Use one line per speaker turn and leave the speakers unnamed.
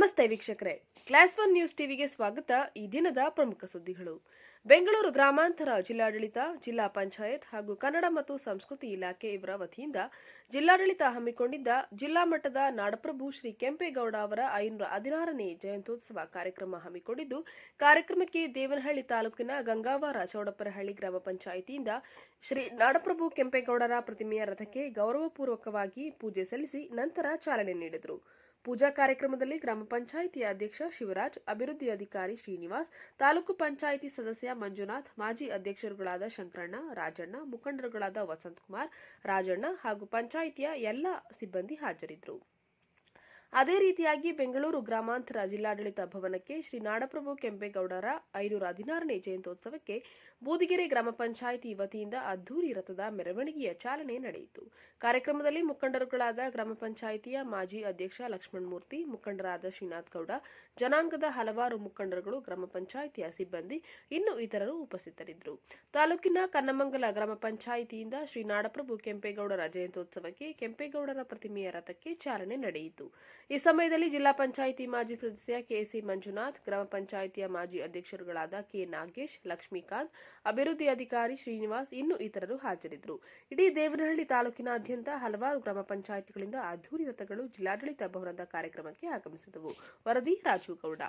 ನಮಸ್ತೆ ವೀಕ್ಷಕರೇ. Class one news ಟಿವಿಗೆ ಸ್ವಾಗತ. ಈ ದಿನದ ಪ್ರಮುಖ ಸುದ್ದಿಗಳು. ಬೆಂಗಳೂರು ಗ್ರಾಮಾಂತರ ಜಿಲ್ಲಾಡಳಿತ, ಜಿಲ್ಲಾ ಪಂಚಾಯತ್ ಹಾಗೂ ಕನ್ನಡ ಮತ್ತು ಸಂಸ್ಕೃತಿ ಇಲಾಖೆ ಇವರ ವತಿಯಿಂದ ಜಿಲ್ಲಾಡಳಿತ ಹಮ್ಮಿಕೊಂಡಿದ್ದ ಜಿಲ್ಲಾ ಮಟ್ಟದ ನಾಡಪ್ರಭು ಶ್ರೀ ಕೆಂಪೇಗೌಡ ಅವರ ಐನೂರ ಹದಿನಾರನೇ ಜಯಂತ್ಯೋತ್ಸವ ಕಾರ್ಯಕ್ರಮ ಹಮ್ಮಿಕೊಂಡಿದ್ದು, ಕಾರ್ಯಕ್ರಮಕ್ಕೆ ದೇವನಹಳ್ಳಿ ತಾಲೂಕಿನ ಗಂಗಾವಾರ ಚೌಡಪ್ಪರಹಳ್ಳಿ ಗ್ರಾಮ ಪಂಚಾಯಿತಿಯಿಂದ ಶ್ರೀ ನಾಡಪ್ರಭು ಕೆಂಪೇಗೌಡರ ಪ್ರತಿಮೆಯ ರಥಕ್ಕೆ ಗೌರವಪೂರ್ವಕವಾಗಿ ಪೂಜೆ ಸಲ್ಲಿಸಿ ನಂತರ ಚಾಲನೆ ನೀಡಿದರು. ಪೂಜಾ ಕಾರ್ಯಕ್ರಮದಲ್ಲಿ ಗ್ರಾಮ ಪಂಚಾಯಿತಿ ಅಧ್ಯಕ್ಷ ಶಿವರಾಜ್, ಅಭಿವೃದ್ಧಿ ಅಧಿಕಾರಿ ಶ್ರೀನಿವಾಸ್, ತಾಲೂಕು ಪಂಚಾಯಿತಿ ಸದಸ್ಯ ಮಂಜುನಾಥ್, ಮಾಜಿ ಅಧ್ಯಕ್ಷರುಗಳಾದ ಶಂಕರಣ್ಣ, ರಾಜಣ್ಣ, ಮುಖಂಡರುಗಳಾದ ವಸಂತಕುಮಾರ್, ರಾಜಣ್ಣ ಹಾಗೂ ಪಂಚಾಯಿತಿಯ ಎಲ್ಲ ಸಿಬ್ಬಂದಿ ಹಾಜರಿದ್ದರು. ಅದೇ ರೀತಿಯಾಗಿ ಬೆಂಗಳೂರು ಗ್ರಾಮಾಂತರ ಜಿಲ್ಲಾಡಳಿತ ಭವನಕ್ಕೆ ಶ್ರೀ ನಾಡಪ್ರಭು ಕೆಂಪೇಗೌಡರ ಐನೂರ ಹದಿನಾರನೇ ಜಯಂತ್ಯೋತ್ಸವಕ್ಕೆ ಬೂದಿಗೆರೆ ಗ್ರಾಮ ಪಂಚಾಯಿತಿ ವತಿಯಿಂದ ಅದ್ದೂರಿ ರಥದ ಮೆರವಣಿಗೆಯ ಚಾಲನೆ ನಡೆಯಿತು. ಕಾರ್ಯಕ್ರಮದಲ್ಲಿ ಮುಖಂಡರುಗಳಾದ ಗ್ರಾಮ ಪಂಚಾಯಿತಿಯ ಮಾಜಿ ಅಧ್ಯಕ್ಷ ಲಕ್ಷ್ಮಣಮೂರ್ತಿ, ಮುಖಂಡರಾದ ಶ್ರೀನಾಥ್ ಗೌಡ, ಜನಾಂಗದ ಹಲವಾರು ಮುಖಂಡರುಗಳು, ಗ್ರಾಮ ಪಂಚಾಯಿತಿಯ ಸಿಬ್ಬಂದಿ, ಇನ್ನು ಇತರರು ಉಪಸ್ಥಿತರಿದ್ದರು. ತಾಲೂಕಿನ ಕನ್ನಮಂಗಲ ಗ್ರಾಮ ಪಂಚಾಯಿತಿಯಿಂದ ಶ್ರೀ ನಾಡಪ್ರಭು ಕೆಂಪೇಗೌಡರ ಜಯಂತ್ಯೋತ್ಸವಕ್ಕೆ ಕೆಂಪೇಗೌಡರ ಪ್ರತಿಮೆಯ ರಥಕ್ಕೆ ಚಾಲನೆ ನಡೆಯಿತು. ಈ ಸಮಯದಲ್ಲಿ ಜಿಲ್ಲಾ ಪಂಚಾಯಿತಿ ಮಾಜಿ ಸದಸ್ಯ ಕೆಸಿ ಮಂಜುನಾಥ್, ಗ್ರಾಮ ಪಂಚಾಯಿತಿಯ ಮಾಜಿ ಅಧ್ಯಕ್ಷರುಗಳಾದ ಕೆ ನಾಗೇಶ್, ಲಕ್ಷ್ಮೀಕಾಂತ್, ಅಭಿವೃದ್ಧಿ ಅಧಿಕಾರಿ ಶ್ರೀನಿವಾಸ್, ಇನ್ನು ಇತರರು ಹಾಜರಿದ್ದರು. ಇಡೀ ದೇವನಹಳ್ಳಿ ತಾಲೂಕಿನಾದ್ಯಂತ ಹಲವಾರು ಗ್ರಾಮ ಪಂಚಾಯಿತಿಗಳಿಂದ ಅದ್ದೂರಿ ರಥಗಳು ಜಿಲ್ಲಾಡಳಿತ ಭವನದ ಕಾರ್ಯಕ್ರಮಕ್ಕೆ ಆಗಮಿಸಿದವು. ವರದಿ ರಾಜು ಗೌಡ